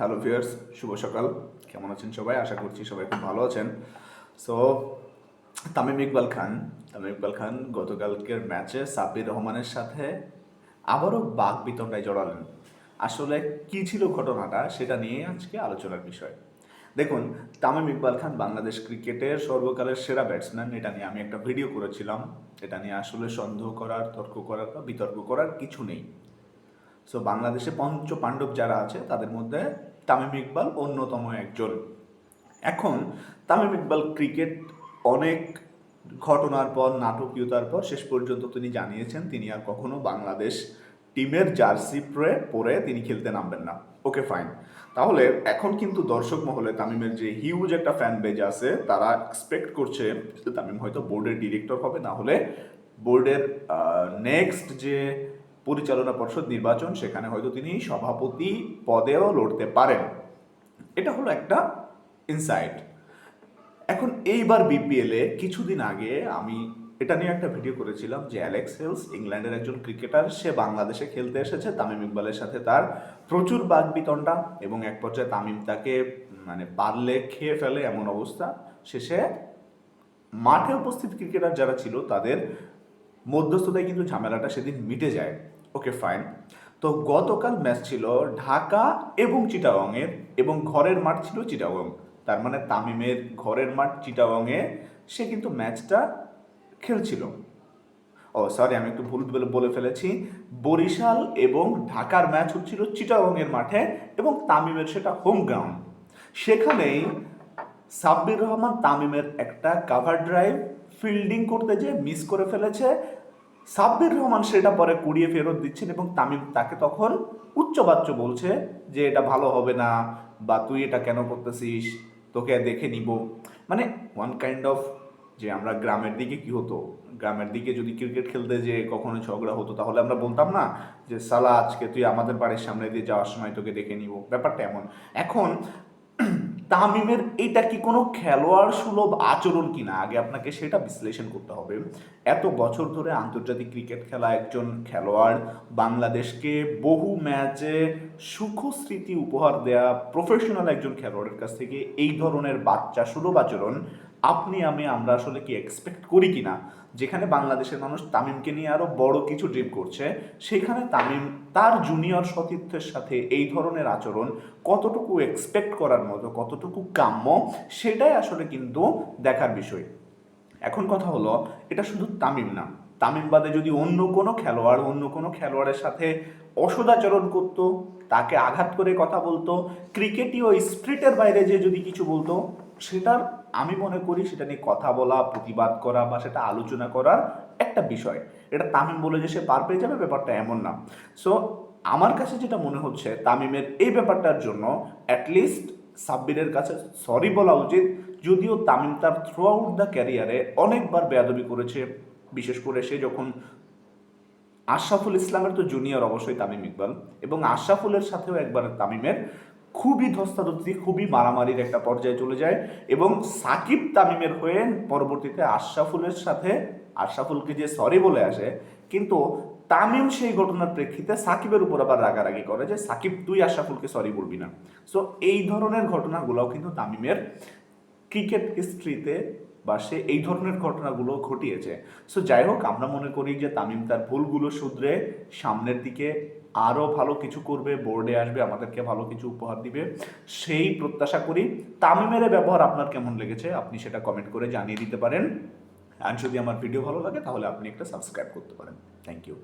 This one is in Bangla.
হ্যালো ভিউয়ার্স, শুভ সকাল। কেমন আছেন সবাই? আশা করছি সবাই খুব ভালো আছেন। সো, তামিম ইকবাল খান, তামিম ইকবাল খান গতকালকের ম্যাচে সাব্বির রহমানের সাথে আবারও বাঘ বিতণ্ডায় জড়ালেন। আসলে কি ছিল ঘটনাটা সেটা নিয়ে আজকে আলোচনার বিষয়। দেখুন, তামিম ইকবাল খান বাংলাদেশ ক্রিকেটের সর্বকালের সেরা ব্যাটসম্যান এটা নিয়ে আমি একটা ভিডিও করেছিলাম। এটা নিয়ে আসলে সন্দেহ করার, তর্ক করার বা বিতর্ক করার কিছু নেই। সো বাংলাদেশে পঞ্চ পাণ্ডব যারা আছে, তাদের মধ্যে তামিম ইকবাল অন্যতম একজন। এখন, তামিম ইকবাল ক্রিকেট অনেক ঘটনার পর, নাটকীয়তার পর, শেষ পর্যন্ত তিনি জানিয়েছেন, তিনি আর কখনো বাংলাদেশ টিমের জার্সি পরে পরে তিনি খেলতে নামবেন না। Okay, fine. তাহলে, এখন কিন্তু দর্শক মহলে তামিমের যে হিউজ একটা ফ্যান বেজ আছে, তারা এক্সপেক্ট করছে তামিম হয়তো বোর্ডের ডিরেক্টর হবে, না হলে বোর্ডের নেক্সট যে পরিচালনা পর্ষদ নির্বাচন, সেখানে হয়তো তিনি সভাপতি পদেও লড়তে পারেন। এটা হলো একটা ইনসাইট এখন এইবার বিপিএলে কিছুদিন আগে আমি এটা নিয়ে একটা ভিডিও করেছিলাম যে অ্যালেক্স হেলস ইংল্যান্ডের একজন ক্রিকেটার সে বাংলাদেশে খেলতে এসেছে। তামিম ইকবালের সাথে তার প্রচুর বাদ বিতণ্ডা এবং এক পর্যায়ে তামিম তাকে মানে পারলে খেয়ে ফেলে এমন অবস্থা। শেষে মাঠে উপস্থিত ক্রিকেটার যারা ছিল, তাদের মধ্যস্থতায় কিন্তু ঝামেলাটা সেদিন মিটে যায়। ওকে ফাইন তো গতকাল ম্যাচ ছিল ঢাকা এবং চিটাগংয়ের এবং ঘরের মাঠ ছিল চিটাগং। তার মানে তামিমের ঘরের মাঠ চিটাগংয়ে, সে কিন্তু ম্যাচটা খেলছিল। ও সরি আমি একটু ভুল বলে ফেলেছি। বরিশাল এবং ঢাকার ম্যাচ হচ্ছিল চিটাগংয়ের মাঠে এবং তামিমের সেটা হোম গ্রাউন্ড সেখানেই সাব্বির রহমান তামিমের একটা কাভার ড্রাইভ ফিল্ডিং করতে যে মিস করে ফেলেছে সাব্বির রহমান সেটা পরে কুড়িয়ে ফেরত দিচ্ছেন এবং তামিম তাকে তখন উচ্চবাচ্য বলছে যে এটা ভালো হবে না বা তুই এটা কেন করতেছিস? তোকে দেখে নিব। মানে ওয়ান কাইন্ড অফ যে আমরা গ্রামের দিকে কি হতো? গ্রামের দিকে যদি ক্রিকেট খেলতে যে কখনো ঝগড়া হতো, তাহলে আমরা বলতাম না যে, সালা, আজকে তুই আমাদের বাড়ির সামনে দিয়ে যাওয়ার সময় তোকে দেখে নিব। ব্যাপারটা এমন। এখন তামিমের এটা কি কোনো খেলোয়াড় সুলভ আচরণ কিনা? আগে আপনাকে সেটা বিশ্লেষণ করতে হবে। এত বছর ধরে আন্তর্জাতিক ক্রিকেট খেলা একজন খেলোয়াড় বাংলাদেশকে বহু ম্যাচে সুখ স্মৃতি উপহার দেয়া প্রফেশনাল একজন খেলোয়াড়ের কাছ থেকে এই ধরনের বাচ্চা সুলভ আচরণ আপনি, আমি, আমরা আসলে কি এক্সপেক্ট করি কিনা? যেখানে বাংলাদেশের মানুষ তামিমকে নিয়ে আরও বড় কিছু ড্রিম করছে, সেখানে তামিম তার জুনিয়র সতীর্থের সাথে এই ধরনের আচরণ কতটুকু এক্সপেক্ট করার মতো, কতটুকু কাম্য, সেটাই আসলে কিন্তু দেখার বিষয়। এখন কথা হলো, এটা শুধু তামিম না। তামিম বাদে যদি অন্য কোনো খেলোয়াড় অন্য কোনো খেলোয়াড়ের সাথে অসদাচরণ করত, তাকে আঘাত করে কথা বলতো ক্রিকেটীয় স্প্রিটের বাইরে যে যদি কিছু বলতো, সেটার আমি মনে করি সেটা নিয়ে কথা বলা, প্রতিবাদ করা বা সেটা আলোচনা করার একটা বিষয়। এটা তামিম বলে যে সে পার পেয়ে যাবে, ব্যাপারটা এমন না। সো আমার কাছে যেটা মনে হচ্ছে, তামিমের এই ব্যাপারটার জন্য অ্যাটলিস্ট সাব্বিরের কাছে সরি বলা উচিত। যদিও তামিম তার থ্রু আউট দ্য ক্যারিয়ারে অনেকবার বেয়াদবি করেছে। বিশেষ করে সে যখন আশরাফুল ইসলামের তো জুনিয়র অবশ্যই তামিম ইকবাল এবং আশরাফুলের সাথেও একবার তামিমের খুবই ধস্তাধস্তি, খুবই মারামারির একটা পর্যায়ে চলে যায় এবং সাকিব তামিমের হয়ে পরবর্তীতে আশরাফুলের সাথে, আশরাফুলকে যে সরি বলে আসে, কিন্তু তামিম সেই ঘটনার প্রেক্ষিতে সাকিবের উপর আবার রাগারাগি করে যে, সাকিব, তুই আশরাফুলকে সরি বলবি না। সো এই ধরনের ঘটনাগুলোও কিন্তু তামিমের ক্রিকেট হিস্ট্রিতে বা সে এই ধরনের ঘটনাগুলো ঘটিয়েছে। সো যাই হোক আমরা মনে করি যে তামিম তার ভুলগুলো শুধরে সামনের দিকে আরও ভালো কিছু করবে, বোর্ডে আসবে, আমাদেরকে ভালো কিছু উপহার দিবে। সেই প্রত্যাশা করি। তামিমের ব্যবহার আপনার কেমন লেগেছে? আপনি সেটা কমেন্ট করে জানিয়ে দিতে পারেন। আর যদি আমার ভিডিও ভালো লাগে, তাহলে আপনি একটা সাবস্ক্রাইব করতে পারেন। Thank you